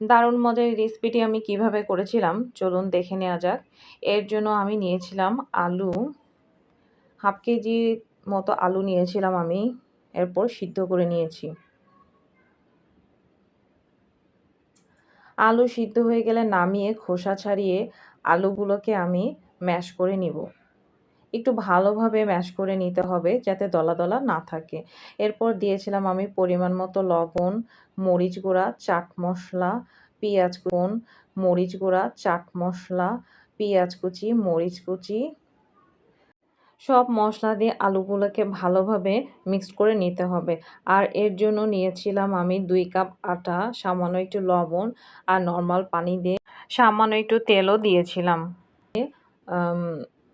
দারুণ মজার রেসিপিটি আমি কীভাবে করেছিলাম, চলুন দেখে নেওয়া যাক। এর জন্য আমি নিয়েছিলাম আলু, হাফ কেজি মতো আলু নিয়েছিলাম আমি, এরপর সিদ্ধ করে নিয়েছি। আলু সিদ্ধ হয়ে গেলে নামিয়ে খোসা ছাড়িয়ে আলুগুলোকে আমি ম্যাশ করে নিব। একটু ভালোভাবে ম্যাশ করে নিতে হবে যাতে দলা দলা না থাকে। এরপর দিয়েছিলাম আমি পরিমাণ মতো লবণ, মরিচ গুঁড়া, চাট মশলা, পেঁয়াজ কুন মরিচ গুঁড়া, চাট মশলা, পেঁয়াজ কুচি, মরিচ কুচি। সব মশলা দিয়ে আলুগুলোকে ভালোভাবে মিক্সড করে নিতে হবে। আর এর জন্য নিয়েছিলাম আমি দুই কাপ আটা, সামান্য একটু লবণ আর নর্মাল পানি দিয়ে সামান্য একটু তেলও দিয়েছিলাম।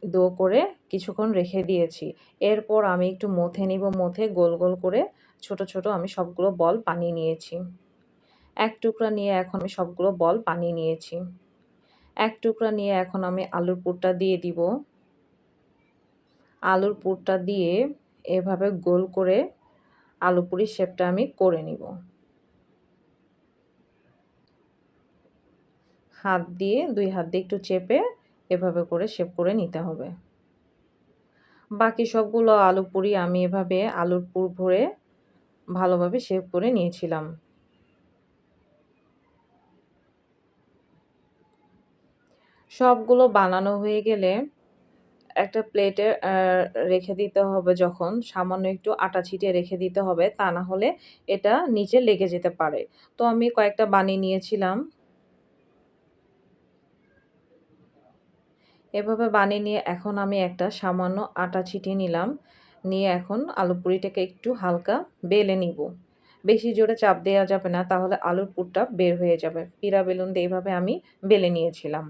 দো করে কিছুক্ষণ রেখে দিয়েছি। এরপর আমি একটু মথে নিব, মথে গোল গোল করে ছোট ছোট আমি সবগুলো বল বানিয়ে নিয়েছি। এক টুকরা নিয়ে এখন আমি সবগুলো বল বানিয়ে নিয়েছি। এক টুকরা নিয়ে এখন আমি আলুর পুরটা দিয়ে দিব। আলুর পুরটা দিয়ে এভাবে গোল করে আলু পুরির শেপটা আমি করে নিব। হাত দিয়ে, দুই হাত দিয়ে একটু চেপে এভাবে করে শেপ করে নিতে হবে। বাকি সবগুলো আলু পুরি আমি এভাবে আলুর পুর ভরে ভালোভাবে শেপ করে নিয়েছিলাম। সবগুলো বানানো হয়ে গেলে একটা প্লেটে রেখে দিতে হবে যখন, সামান্য একটু আটা ছিটিয়ে রেখে দিতে হবে, তা না হলে এটা নিচে লেগে যেতে পারে। তো আমি কয়েকটা বানিয়ে নিয়েছিলাম। এভাবে বানিয়ে নিয়ে এখন আমি একটা সামান্য আটা ছিটিয়ে নিলাম। নিয়ে এখন আলু পুরিটাকে একটু হালকা বেলে নিব। বেশি জোরে চাপ দেওয়া যাবে না, তাহলে আলুর পুরটা বের হয়ে যাবে। পিরা বেলুন দিয়ে এইভাবে আমি বেলে নিয়েছিলাম।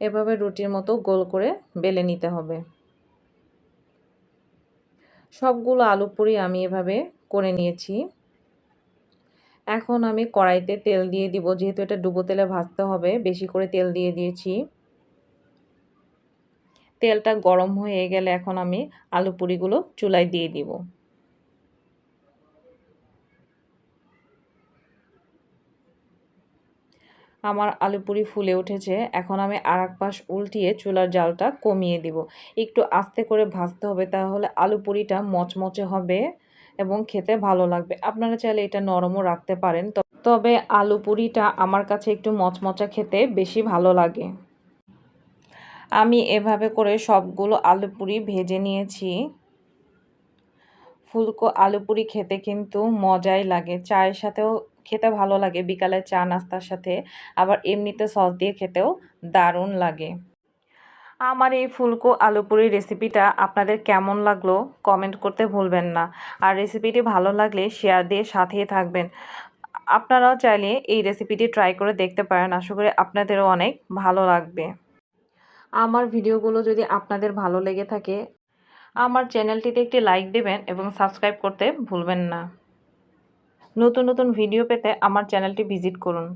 এভাবে রুটির মতো গোল করে বেলে নিতে হবে। সবগুলো আলু পুরি আমি এভাবে করে নিয়েছি। এখন আমি কড়াইতে তেল দিয়ে দিব। যেহেতু এটা ডুবো তেলে ভাজতে হবে, বেশি করে তেল দিয়ে দিয়েছি। তেলটা গরম হয়ে গেলে এখন আমি আলু পুরিগুলো চুলায় দিয়ে দিব। আমার আলু পুরি ফুলে উঠেছে। এখন আমি আর এক পাশ উল্টিয়ে চুলার জালটা কমিয়ে দিব। একটু আস্তে করে ভাজতে হবে, তাহলে আলু পুরিটা মচমচে হবে। এবং খেতে ভালো লাগবে। আপনারা চাইলে এটা নরমও রাখতে পারেন। তবে আলু পুরিটা আমার কাছে একটু মচমচা খেতে বেশি ভালো লাগে। আমি এভাবে করে সবগুলো আলু পুরি ভেজে নিয়েছি। ফুলকো আলু পুরি খেতে কিন্তু মজাই লাগে। চায়ের সাথেও খেতে ভালো লাগে। বিকালে চা নাস্তার সাথে। আবার এমনিতে সস দিয়ে খেতেও দারুণ লাগে। আমার এই ফুলকো আলুপুরি রেসিপিটা আপনাদের কেমন লাগল কমেন্ট করতে ভুলবেন না। আর রেসিপিটি ভালো লাগলে শেয়ার দিয়ে সাথেই থাকবেন। আপনারাও চাইলে এই রেসিপিটি ট্রাই করে দেখতে পারেন। আশা করি আপনাদেরও অনেক ভালো লাগবে। আমার ভিডিওগুলো যদি আপনাদের ভালো লেগে থাকে, আমার চ্যানেলটিতে একটি লাইক দেবেন এবং সাবস্ক্রাইব করতে ভুলবেন না। নতুন নতুন ভিডিও পেতে আমার চ্যানেলটি ভিজিট করুন।